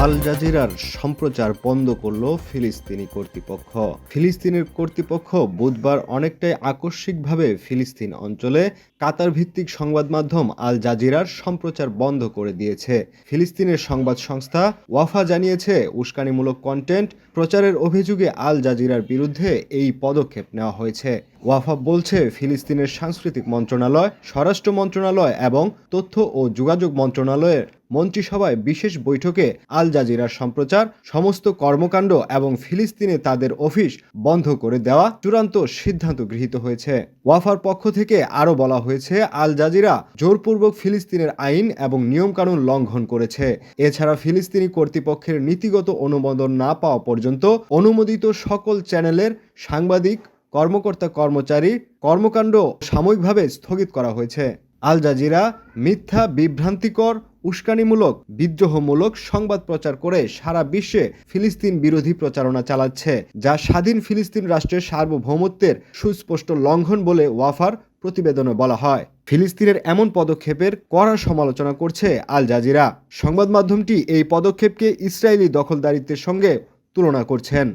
আল জাজিরার সম্প্রচার বন্ধ করল ফিলিস্তিনি কর্তৃপক্ষ। ফিলিস্তিনের কর্তৃপক্ষ বুধবার অনেকটাই আকস্মিকভাবে ফিলিস্তিন অঞ্চলে কাতার ভিত্তিক সংবাদ মাধ্যম আল জাজিরার সম্প্রচার বন্ধ করে দিয়েছে। ফিলিস্তিনের সংবাদ সংস্থা ওয়াফা জানিয়েছে, উস্কানিমূলক কন্টেন্ট প্রচারের অভিযোগে আল জাজিরার বিরুদ্ধে এই পদক্ষেপ নেওয়া হয়েছে। ওয়াফা বলছে, ফিলিস্তিনের সাংস্কৃতিক মন্ত্রণালয়, স্বরাষ্ট্র মন্ত্রণালয় এবং তথ্য ও যোগাযোগ মন্ত্রণালয়ের মন্ত্রিসভায় বিশেষ বৈঠকে আল জাজিরার সম্প্রচার, সমস্ত কর্মকাণ্ড এবং ফিলিস্তিনে তাদের অফিস বন্ধ করে দেওয়া চূড়ান্ত সিদ্ধান্ত গৃহীত হয়েছে। ওয়াফার পক্ষ থেকে আরও বলা হয়েছে আল জাজিরা, জোরপূর্বক ফিলিস্তিনের আইন এবং নিয়মকানুন লঙ্ঘন করেছে। এছাড়া ফিলিস্তিনি কর্তৃপক্ষের নীতিগত অনুমোদন না পাওয়া পর্যন্ত অনুমোদিত সকল চ্যানেলের সাংবাদিক, কর্মকর্তা কর্মচারী, কর্মকাণ্ড সাময়িকভাবে স্থগিত করা হয়েছে। আল জাজিরা মিথ্যা, বিভ্রান্তিকর উস্কানিমূলক, বিদ্রোহমূলক সংবাদ প্রচার করে সারা বিশ্বে ফিলিস্তিন বিরোধী প্রচারণা চালাচ্ছে, যা স্বাধীন ফিলিস্তিন রাষ্ট্রের সার্বভৌমত্বের সুস্পষ্ট লঙ্ঘন বলে ওয়াফার প্রতিবেদনে বলা হয়। ফিলিস্তিনের এমন পদক্ষেপের কড়া সমালোচনা করছে আল জাজিরা। সংবাদ মাধ্যমটি এই পদক্ষেপকে ইসরায়েলি দখলদারিত্বের সঙ্গে তুলনা করছেন।